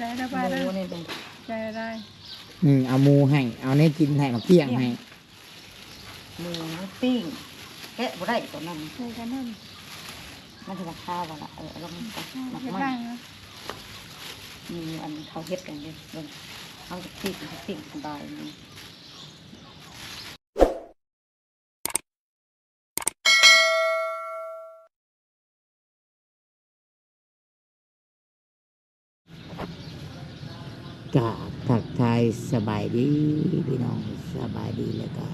ใจได้หป่ะได้มูนี่เป็นใจได้อืมเอาหมูให้เอาเนี้กินให้มาเกี้ยงให้หมูปิ้งแกะบ่ได้ตัวนั้นใจกันนั่นมันจะราคาบ่ละเออลองไปหนักเฮ็ดมาบ้ากงนะมีอันเขาเฮ็ดกันเลยเบิ่งเอาจะปิ้งปิ้งสบายนี่ กราบทักทายสบายดีพี่น้องสบายดีแล้วก็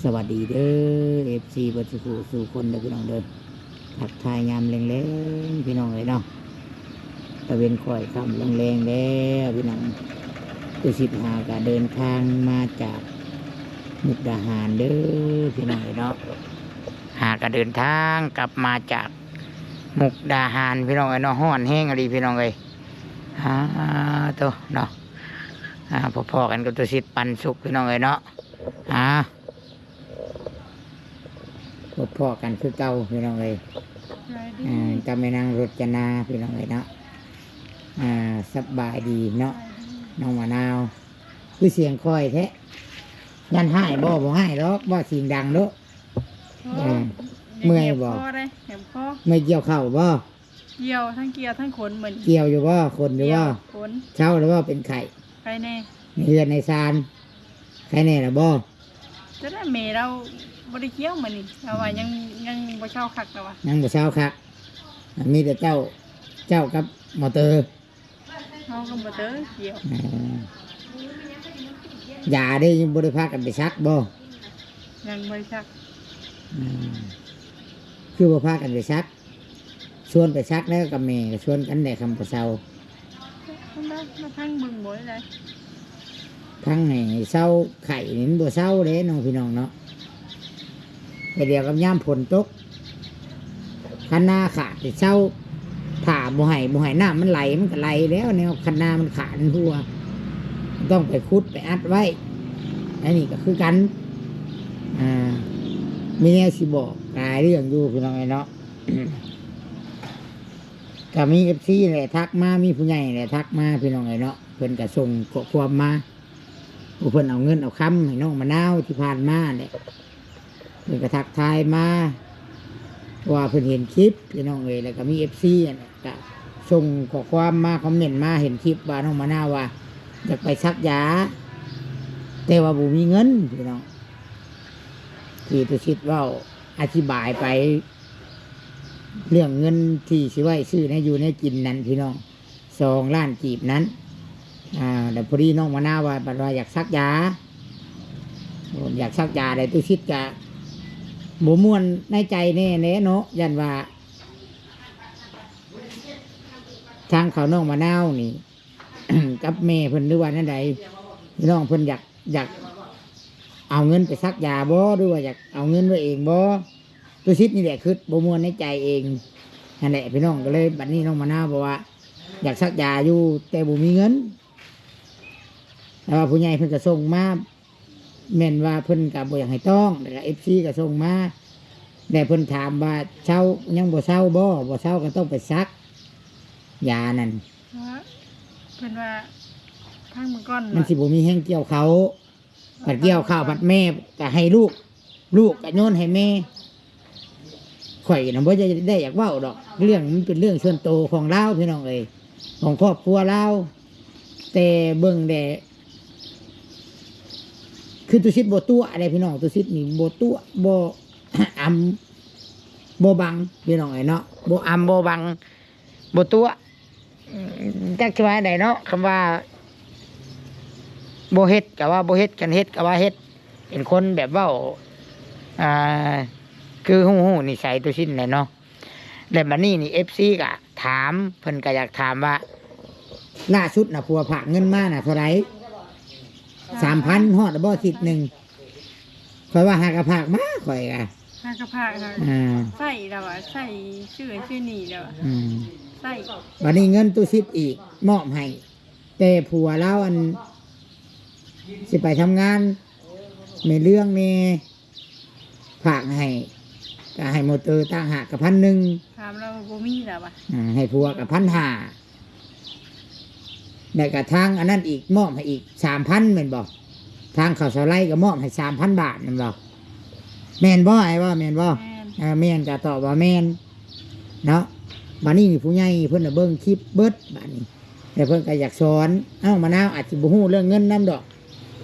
สวัสดีเด้อเอฟซีบัตสุสู่คนเด้อพี่น้องเด้อทักทายยามแรงๆพี่น้องเลยเนาะตะเวนคอยคำแรงๆแล้วพี่น้องตุสิทธาก็เดินทางมาจากมุกดาหารเด้อพี่น้องเลยเนาะหาก็เดินทางกลับมาจากมุกดาหารพี่น้องเลยเนาะห้อนแห้งอะไรพี่น้องเลย อ่าตัวเนาะอ่าพอๆกันกับตัวสิทธิ์ปันสุกพี่น้องเอ้ยเนาะอ่าพอๆกันคือเก่าพี่น้องเอ้ยใจดีอ่าจำไม่นางรจนาพี่น้องเอ้ยเนาะอ่าสบายดีเนาะน้องมะนาวคือเสียงคอยแท้ยันให้บ่บ่ให้หรอกบ่เสียงดังเด้ออืมเมื่อยบ่คอได้เห็บคอไม่เกี่ยวเข่าบ่ เกี่ยวทั้งเกี่ยวทั้งขนเหมือนเกี่ยวอยู่บ่คนอยู่เกี่ยบ่วขนเช่าหรือว่าเป็นไข่ใครแน่ในเรือนในซานใครแน่ละบ่จะได้เมเราบริเกี่ยวเหมือนนี่แต่ว่ายังยังบ่เช่าคักแต่ว่านั่งบ่เช้าครับมีแต่เจ้าเจ้ากับมอเตอร์เขาก็บ่เจอเกี่ยวอ่าอย่าได้ยังบริพากันไปซักบ่ยังบริชักอืมคือบ่พากันไปซัก ชวนไปซักแล้วกับแม่ก็ชวนกันแต่คำประเซาต้องได้มาทั้งบึงบ่ได้เลยทั้งให้เศร้าไข่นี่มันบ่เศร้าเด้น้องพี่น้องเนาะไปเดียวกับย่ามฝนตกคันนาขาดไปเศร้าผ่าบ่ให้บ่ให้น้ำมันไหลมันก็ไหลแล้วแนวคันนามันขาดมันทั่วต้องไปคุดไปอัดไว้อันนี้ก็คือกัน อ่ามีแนวสิบอกหลายเรื่องอยู่พี่น้องไอ้เนาะ ก็มีเอฟซีแหละทักมามีผู้ใหญ่แหละทักมาพี่น้องไอ้เนาะเพิ่นก็ส่งข้อความมาเพิ่นเอาเงินเอาคำให้น้องมะนาวที่ผ่านมาเนี่ยเพิ่นก็ทักทายมาว่าเพิ่นเห็นคลิปพี่น้องเอ้ยแล้วก็มีเอฟซีเนี่ยก็ส่งข้อความมาคอมเมนต์มาเห็นคลิปว่าน้องมะนาวว่าอยากไปซักยาแต่ว่าบุมีเงินพี่น้องที่ตุชิดว่าอธิบายไป เรื่องเงินที่สิไว้ซื้อในอยู่ในกินนั้นพี่น้องสองล้านกีบนั้น อ่าแต่พอดีน้องมาหน้าว่าบัดว่าอยากซักยาผมอยากซักยาแต่ตุชิดกะบมวนในใจแน่แน่เนาะยันว่า ทางเขาน้องมะนาวนี่ กับแม่เพิ่นหรือว่านั่นใดพี่น้องเพิ่นอยากอยาก เอาเงินไปซักยาบ่หรือว่าอยากเอาเงินไว้เองบ่ ตัวชิดนี่แหละคือบ่มวนในใจเองนั่นแหละพี่น้องก็เลยบัดนี้น้องมะนาวบอกว่า อยากซักยาอยู่แต่บ่มีเงินแต่ว่าผู้ใหญ่เพิ่นก็ส่งมาแม่นว่าเพิ่นก็บ่อยากให้ต้องแล้วก็ FC ก็ส่งมาแต่เพิ่นถามว่าเช่ายังบ่เช่าบ่บ่เช่าก็ต้องไปซักยานั่นว่าเพิ่นว่าทางมือก้อนมันสิบ่มีแห้งเกี่ยวเขาผัดเกี่ยวข้าวผัดแม่ก็ให้ลูก ลูกก็โยนให้แม่ ข่อยนะบ่จะได้อยากเว้าดอก เรื่องมันเป็นเรื่องส่วนตัวของเราพี่น้องเอ้ยของครอบครัวเราแต่เบิ่งแต่คือตุสิตบ่ตัวอะไรพี่น้องตุสิตนี่บ่ตัวบ่อำบ่บังพี่น้องเอ้ยเนาะบ่อำบ่บังบ่ตัวจักว่าไดเนาะคำว่าโบเฮ็ดกับว่าโบเฮ็ดกันเฮ็ดกับว่าเฮ็ดเป็นคนแบบว่าอ่า คือหูหูนิสัยตัวชิ้นเลยเนาะแล้วบันนี้นี่เอฟซีก็ถามเพิ่นก็อยากถามว่าล่าสุดนะพัวผักเงินมาน่ะเท่าไหรสามพันฮอดบ่สิทธิ์หนึ่งคอยว่าหากระผักมาคอยอะหากระพากค่ะอ่าใส่แล้วอะใส่ชื่อชื่อนี่แล้วอะอืมใส่บันนี้เงินตู้ซิดอีกมอบให้แต่ผัวเราอัน สิไปทำงานในเรื่องเมฝากให้ ก็ให้มอเตอร์ตั้งหากกับพันหนึ่งถามเราบ่มีแล้วอะอ่าให้ผัวกับพันห้าแต่กระทางอันนั้นอีกมอบให้อีกสามพันแม่นบอกทางเขาสไลก็มอบให้สามพันบาทแม่นบอกแม่นบ่ไอ้ว่าแม่นบ่แม่นเออแม่นก็ตอบว่าแม่นเนาะบัดนี้ผู้ใหญ่เพิ่นน่ะเบิ่งคลิปเบิดบัดนี้แต่เพิ่นก็อยากสอนเอ้ามะนาวอาจสิบ่ฮู้เรื่องเงินนํดอก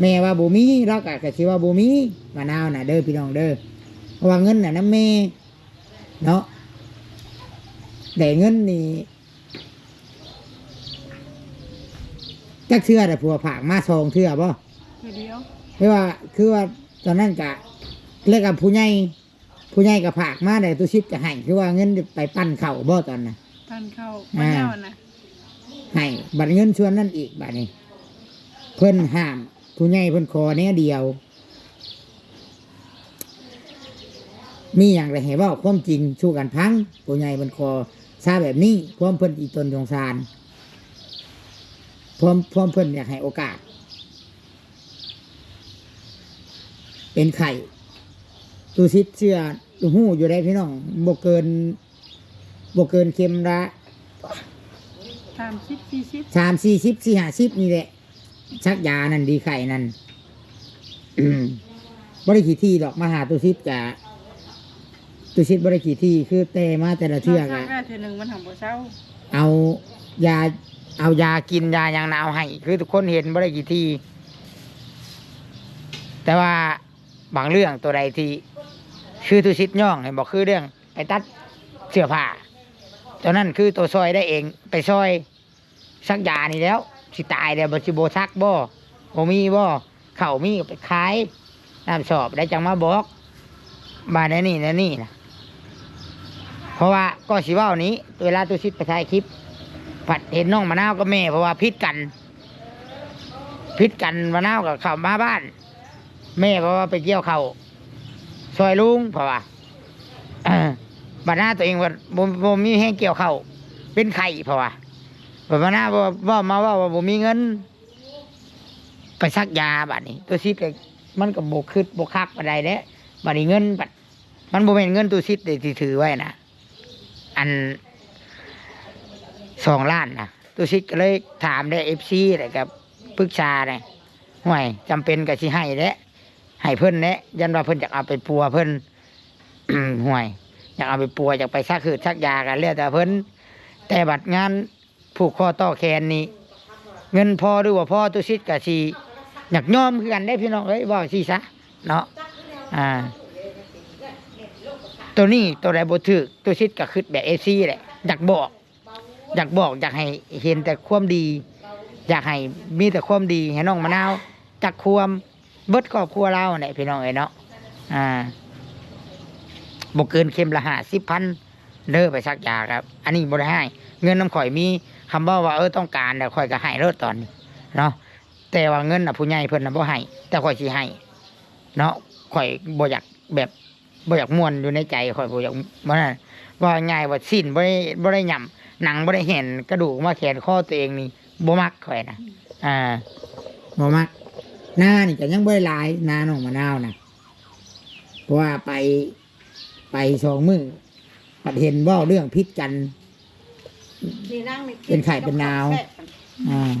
แม่ว่าบ่มีเราก็ก็สิว่าบ่มีมะนาวน่ะเด้อพี่น้องเด้อเพราะ ว่าเงินน่ะนํแม่เนาะแต่เงินนี่จักเทื่อแต่ผัวผากมาซองเทื่อบ่คือเดียวคือว่าคือว่าตอนนั้นกะเรียกกับผู้ใหญ่ผู้ใหญ่กับผากมาได้ตัวชิปจะให้คือว่าเงินไปปั้นเข่าบ่ตอนน่ะทานข้าวมะนาวนะให้บัตรเงินชวนนั่นอีกบัตรนี้เพิ่นห้ามผู้ใหญ่เพิ่นขอเนี้ยเดียว มีอย่างไรให้เว่าความจริงชูกันพังผู้ใหญ่เพิ่นขอซาแบบนี้พร้อมเพิ่นอีตนสงสารพร้อมพร้อมเพิ่นอยากให้โอกาส เป็นไข่ตูซิดเชื่อตูหู้อยู่ได้พี่น้องบกเกินบกเกินเค็มละสามสิบสี่สิบสามสี่สิบสี่ห้าสิบนี่แหละ ชักยานั่นดีไข่นั่นอืมบริขีที่ดอกมาหาตูซิดกะ ตูซิดบริขีที่คือแต่มาแต่ละเทือกข้าอะวเทือหนึ่งมันทำบ่เช้าเอายาเอายากินยาอย่างนาวให้คือทุกคนเห็นบริขีที่แต่ว่าบางเรื่องตัวใดที่คือตูซิดย่องเห็นบอกคือเรื่องไปตัดเสื้อผ้าตัวนั้นคือตัวซอยได้เองไปซอยสักยานี่แล้ว สิตายแล้วบชิโบซักบ่บ่มีบ่เข่าวมีก็ไปขายน้ำสอบได้จังมาบอก บาดนนี่นะนี่นะเพ ราะว่าก็สิว่านี้ เวลาตัวชิดไปถ่ายคลิป ผัดเห็นน้องมะนาวกับแม่ เพราะว่าพิษกัน พิษกันมะนาวกับเข้ามาบ้าน แม่เพราะว่าไปเกี่ยวเขาซอยลุงเพราะว่าบาดหน้าตัวเองว่าบ่บ่มีแห้งเกี่ยวเขาเป็นไข่เพราะว่าบบว่าหน้าว่ามาว่าว่าผมมีเงิน ไปซักยาบัดนี้ ตัวซิดก็มันก็บกคืดบกคักบัดใดเด้บัดนี้เงินบัดมันบ่เป็นเงินตัวซิดเลยที่ถือไว้นะ อันสองล้านนะตัวซิดก็เลยถามได้เอฟซีอะไรกับปรึกษาเลยห่วยจำเป็นกับสิให้เด้ให้เพิ่นเด้ยยันว่าเพิ่นอยากเอาไปปัวเพิ่นห่วย อยากเอาไปปัวอยากไปซักขืดซักยากันเรียกแต่เพิ่นแต่บัดงานผูกคอต่อแขนนี่เงินพอหรือว่าพ่อตุชิดกับสีอยากยอมคือกันได้พี่น้องเอ้ยว่าสิซะเนาะอ่า ตัวนี้ตัวใดบ่ถือตุชิดก็คือแบบเอซี่แหละอยากบอก อยากบอกอยากให้เห็นแต่ความดี อยากให้มีแต่ความดีให้น้องมะนาวจากความเบิดครอบครัวเราเนี่ยพี่น้องเอ้เนาะอ่าบ่เกินเข็มละห้าสิบพันเด้อไปซักยาครับ อันนี้บ่ได้ให้เงินน้ำข่อยมีคำว่าว่าเออต้องการแต่ข่อยก็ให้เลิศตอนนี้เนาะแต่ว่าเงินน่ะผู้ใหญ่เพิ่นน่ะบ่ให้แต่ข่อยสิให้เนาะข่อยบ่อยากแบบ บ่อยากม่วนอยู่ในใจข่อยบ่อยากบ่นั่นว่าง่ายว่าสิ้นบ่ได้บ่ได้ย่ำหนังบ่ได้เห็นกระดูกมาแขนคอตัวเองนี่บ่มักข่อยนะอ่าบ่มักหน้านี่ก็ยังบ่ได้หลายหน้าน้องมะนาวนะเพราะว่าไปไปสองมื้อปัดเห็นเว่าเรื่องพิษกัน เป็นไข่เป็นนาวอ่า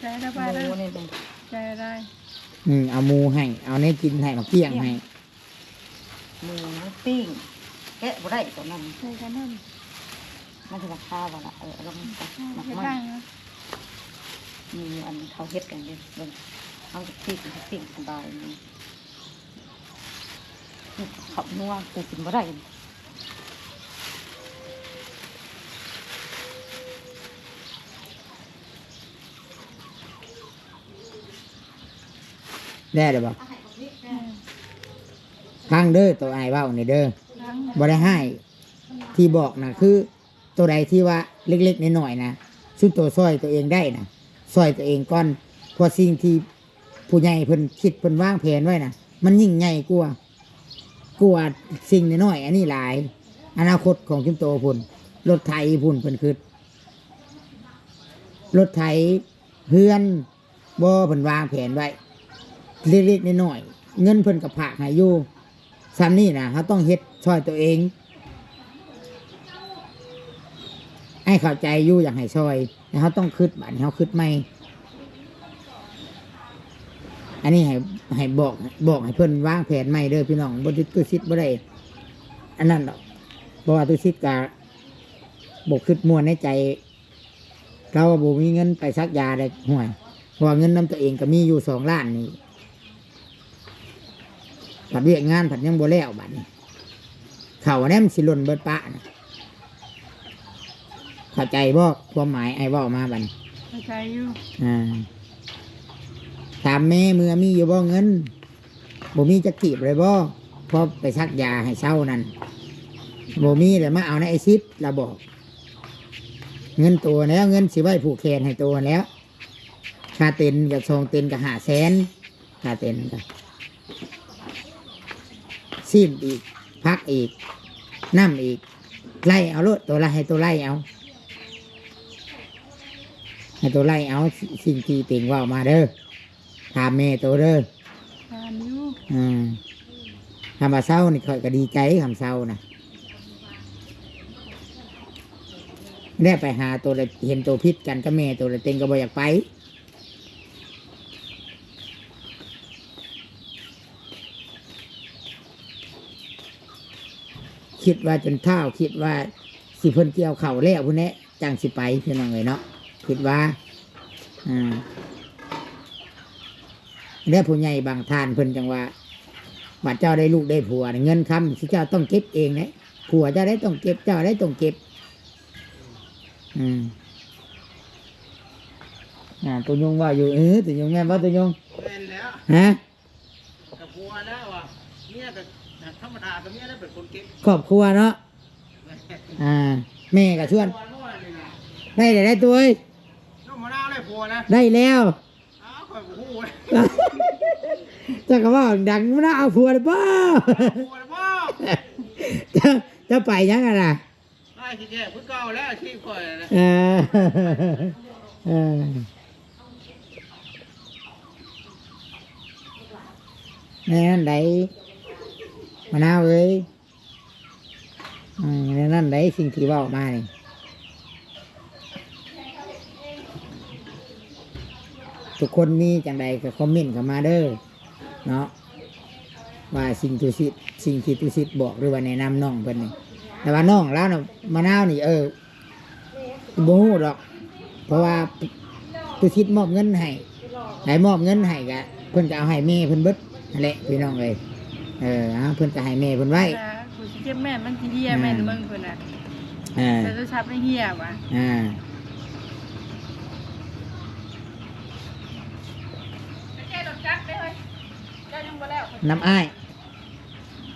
ใจได้หบ้าได้มูนี่เป็นใจได้อืมเอาหมูให้ เอาเนี้กินให้มาเกี้ยงให้ หมูน้ำปิ้งแกะบ่ได้ตัวนั้นใจกันนั่นมันจะราคาบ่ละเออลองตัดหนักเฮ็ดมัได้นนะมีอันเขาเฮ็ดกันเลยเบิ่งเอากับปิ้งกับปิ้งสบายนี่ขับนัวกูกินบ่ได้ได้หรือเปล่าฟั งเด้อตัวไอ้ายเว่านี่เด้อทั้งบ่ได้ให้ที่บอกนะคือ ตัวใดที่ว่าเล็กๆน้อยๆนะชุดตัวซอยตัวเองได้นะซอยตัวเองก่อนเพราะสิ่งที่ผู้ใหญ่เพิ่นคิดเพิ่นวางแผนไว้นะมันยิ่งใหญ่กว่ากว่าสิ่งน้อยๆอันนี้หลาย อนาคตของชุมโตพุ่นรถไถพุ่นเพิ่นคือรถไถเฮือนบ่เพิ่นวางแผนไว้เล็กๆน้อยๆเงินเพิ่นกับผากให้อยู่ ซ้ำนี่นะเขาต้องเฮ็ดช่วยตัวเอง ให้เข้าใจอยู่อย่ากให้ช่วยแต่เขาต้องคืดบัตรเขาคืดไม่ อันนี้ให้ให้บอกบอกให้เพิ่อนวางแผนใหม่เด้อพี่น้องบ่ได้ตุชิดบ่ได้อันนั้นดอกเพราะว่าตุชิดก็บ่คิดม่วนในใจ เราบ่มีเงินไปซักยาได้ห่วยเพราะว่าเงินนํตัวเองก็มีอยู่สองล้านนี่ ผัดเวียกงานผัดยังบ่แล้วบัดนี้เขาแนมนสิหล่นเบิดปะนะเข้าใจบ่ความหมายไอ้เว้ามาบัดนี้เข้าใจอยู่อ่าถามแม่เมื่อมีอยู่บ่เงินบ่มีจะกีบเลยบ่พอไปซักยาให้เช่านั่นบ่มีเลยมาเอาในไอซิดเราบอก เงินตัวแล้ว เงินสิไว้ผูกแขนให้ตัวแล้วค่าเต็นกับซองเต็นกับหาแสนค่าเต็นกับ สิ้นอีกพักอีกน้ำอีก ไล่เอารถตัวไละให้ตัวไล่เอาให้ตัวไล่เอาสิ่งที่ติงว่ามาเด้อถามแม่ตัวเด้อทานอยู่อืมคำว่าเศร้านี่ข่อยก็ดีใจคำเศร้านะได้ไปหาตัวละเห็นตัวพิษกันก็แม่ตัวละเต็งก็บ่อยากไป คิดว่าจนเท่าคิดว่าสิเพิ่นเกี่ยวเข่าวแล้วพุ่นแน่จังสิไปพี่น้องเลยเนาะคิดว่าอ่าแล้วผู้ใหญ่บางท่านเพิ่นจังว่าบัดเจ้าได้ลูกได้ผัวเนี่ยเงินคำสิเจ้าต้องเก็บเองนะผัวเจ้าได้ต้องเก็บเจ้าได้ต้องเก็บ อืมอ่าตัวยงว่าอยู่เออตัวยงแม่นว่าตัวยงเป็นแล้วฮะกับพัวแล้วอะเมียกับ ธรรมดากับเมียได้เป็นคนเก็บครอบครัวเนาะอ่าแม่ก็ชวนพัวนู่นนี่นะได้ได้ได้ตัวเอ้ยน้องมะนาวได้พัวนะได้แล้วอ้าวข่อยบ่ฮู้เลยจะก็ว่าดังมันเอาผัวหรือเปล่าพัวแล้วบ่จะจะไปยังไงล่ะได้ที่แก่เพิ่งเก่าแล้วอาชีพข่อยนะเออเออแม่นั่นได มะนาวเอ้ยอืมนั่นได้สิ่งที่ว่ามานี่ทุกคนมีจังใดก็คอมเมนต์เข้ามาเด้อเนาะว่าสิ่งตุสิตสิ่งที่ตุสิตบอกหรือว่าแนะนำน้องเพิ่นนี่แต่ว่าน้องแล้วนะมะนาวนี่เออบ่ฮู้ดอก เพราะว่าตุชิดมอบเงินให้ให้มอบเงินให้กะเพิ่นก็เอาให้แม่เพิ่นเบิดนั่นแหละพี่น้องเอ้ย เออเอาเพิ่นก็ให้แม่เพิ่นไว้แต่กูสิเก็บแม่นมันสิเฮียแม่นมึงเพิ่นน่ะเอ่าแต่จะชับในเฮียว่ะอ่าแค่รถจักรได้เฮ้ยเจ้ายังบ่แล้วน้ำอ้าย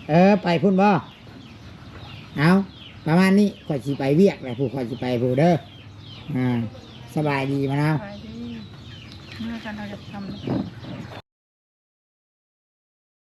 เออ ไปพุ่นบ่เอาประมาณนี้ข่อยสิไปเวียกแหละผู้ข่อยสิไปผู้เด้ออ่าสบายดีมะนาวไปดิเมื่อกันเราจะทำ